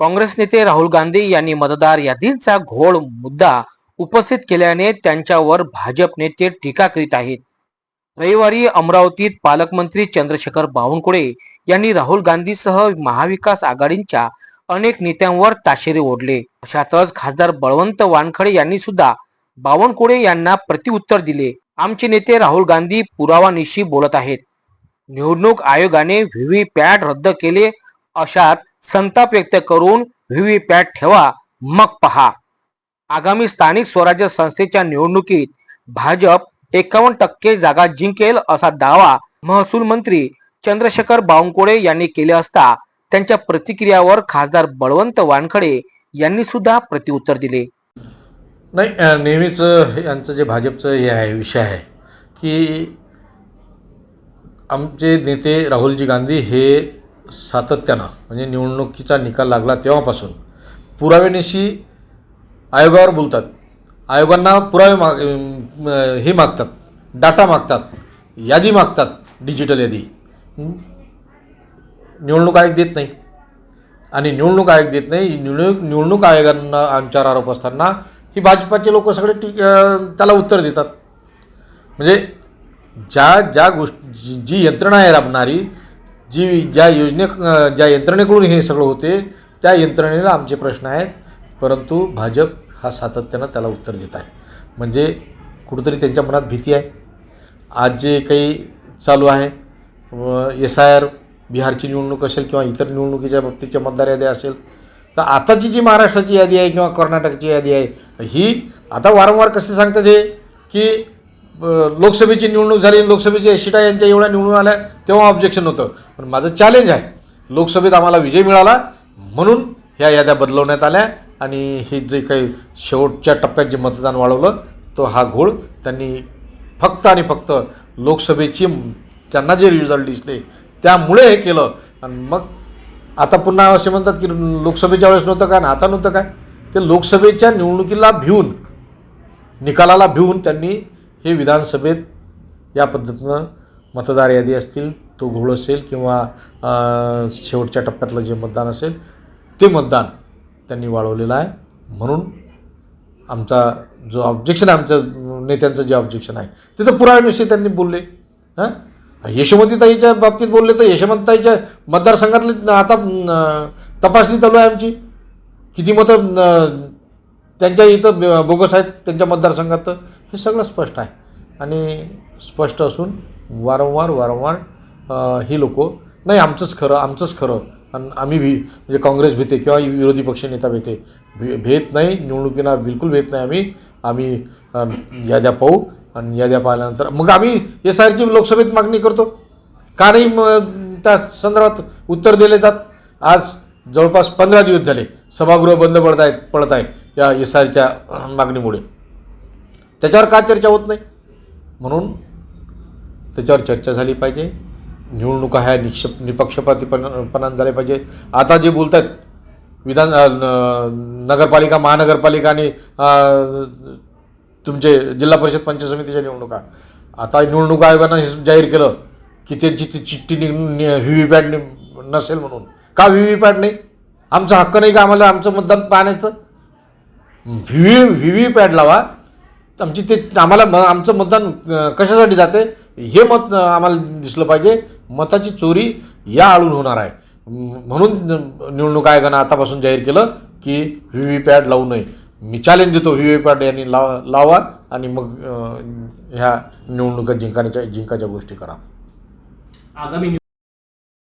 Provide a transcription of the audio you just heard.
काँग्रेस नेते राहुल गांधी यांनी मतदार यादींचा घोळ मुद्दा उपस्थित केल्याने त्यांच्यावर भाजप नेते टीका करीत आहेत. रविवारी अमरावतीत पालकमंत्री चंद्रशेखर बावनकुळे यांनी राहुल गांधीसह महाविकास आघाडींच्या अनेक नेत्यांवर ताशेरे ओढले. अशातच खासदार बळवंत वानखडे यांनी सुद्धा बावनकुळे यांना प्रतिउत्तर दिले. आमचे नेते राहुल गांधी पुरावानिशी बोलत आहेत. निवडणूक आयोगाने व्हीव्हीपॅट रद्द केले अशात संताप व्यक्त करून व्हीव्हीपॅट ठेवा मग पहा. आगामी स्थानिक स्वराज्य संस्थेच्या निवडणुकीत भाजप एकावन्न टक्के जागा जिंकेल असा दावा महसूल मंत्री चंद्रशेखर बावनकुळे यांनी केले असता त्यांच्या प्रतिक्रियावर खासदार बळवंत वानखडे यांनी सुद्धा प्रतिउत्तर दिले. नाही नेहमीच यांचं जे भाजपचं हे आहे विषय आहे की आमचे नेते राहुलजी गांधी हे सातत्यानं म्हणजे निवडणुकीचा निकाल लागला तेव्हापासून पुराव्यानिशी आयोगावर बोलतात. आयोगांना पुरावे माग हे मागतात डाटा मागतात यादी मागतात डिजिटल यादी. निवडणूक आयोग देत नाही. आणि निवडणूक आयोग देत नाही निवडणूक निवडणूक आयोगांना आमच्यावर आरोप असताना ही भाजपाचे लोक सगळे टी त्याला उत्तर देतात. म्हणजे ज्या ज्या गोष्टी जी जी यंत्रणा आहे राबणारी जी ज्या योजने ज्या यंत्रणेकडून हे सगळं होते त्या यंत्रणेला आमचे प्रश्न आहेत. परंतु भाजप हा सातत्यानं त्याला उत्तर देत आहे. म्हणजे कुठंतरी त्यांच्या मनात भीती आहे. आज जे काही चालू आहे एस आय आर बिहारची निवडणूक असेल किंवा इतर निवडणुकीच्या बाबतीच्या मतदार यादी असेल तर आताची जी महाराष्ट्राची यादी आहे किंवा कर्नाटकची यादी आहे ही आता वारंवार कसे सांगतात हे? की लोकसभेची निवडणूक झाली लोकसभेच्या शिटा यांच्या एवढ्या निवडून आल्या तेव्हा ऑब्जेक्शन होतं. पण माझं चॅलेंज आहे. लोकसभेत आम्हाला विजय मिळाला म्हणून ह्या याद्या बदलवण्यात आल्या आणि हे जे काही शेवटच्या टप्प्यात जे मतदान वाढवलं तो हा घोळ त्यांनी फक्त आणि फक्त लोकसभेची त्यांना जे रिझल्ट दिसले त्यामुळे हे केलं. आणि मग आता पुन्हा असे म्हणतात की लोकसभेच्या वेळेस नव्हतं काय आणि आता नव्हतं काय? ते लोकसभेच्या निवडणुकीला भिवून निकालाला भिवून त्यांनी हे विधानसभेत या पद्धतीनं मतदार यादी असतील तो घोळ असेल किंवा शेवटच्या टप्प्यातलं जे मतदान असेल ते मतदान त्यांनी वाढवलेलं आहे. म्हणून आमचा जो ऑब्जेक्शन आहे आमचं नेत्यांचं जे ऑब्जेक्शन आहे ते तर पुराव्याविषयी त्यांनी बोलले. हां? यशोमतीताईच्या बाबतीत बोलले तर यशोमतीताईच्या मतदारसंघातली आता तपासणी चालू आहे आमची. किती मतं त्यांच्या इथं बोगस आहेत त्यांच्या मतदारसंघात. हे सगळं स्पष्ट आहे. आणि स्पष्ट असून वारंवार वारंवार ही लोक नाही आमचंच खरं आमचंच खरं. आणि आम्ही भी म्हणजे काँग्रेस भीते किंवा विरोधी पक्षनेता भीते भे भेत नाही निवडणुकींना बिलकुल भेट नाही आम्ही. आम्ही याद्या पाहू आणि याद्या पाहिल्यानंतर मग आम्ही एस आयची लोकसभेत मागणी करतो. का नाही मग त्या संदर्भात उत्तर दिले जात? आज जवळपास पंधरा दिवस झाले सभागृह बंद पडत आहेत पडत आहे या एस आरच्या मागणीमुळे. त्याच्यावर का चर्चा होत नाही? म्हणून त्याच्यावर चर्चा झाली पाहिजे. निवडणुका ह्या निक्षप निपक्षपातीपणाने झाल्या पाहिजे. आता जे बोलत आहेत विधान न- नगरपालिका महानगरपालिका आणि तुमचे जिल्हा परिषद पंचायत समितीच्या निवडणुका. आता निवडणूक आयोगानं हे जाहीर केलं की त्यांची ती चिठ्ठी व्ही व्ही पॅट नसेल म्हणून. का व्ही व्ही पॅट नाही? आमचा हक्क नाही का आम्हाला आमचं मतदान पाहण्याचं व्ही व्ही व्ही व्ही पॅट लावा. आमची ते आम्हाला म आमचं मतदान कशासाठी जाते? हे मत आम्हाला दिसलं पाहिजे. मताची चोरी या आळून होणार आहे. म्हणून निवडणूक आयोगानं आतापासून जाहीर केलं की व्ही व्ही पॅड लावू नये. मी चॅलेंज देतो व्ही व्ही पॅड यांनी लावा लावा आणि मग ह्या निवडणुका जिंकण्याच्या जिंकाच्या गोष्टी करा. आगामी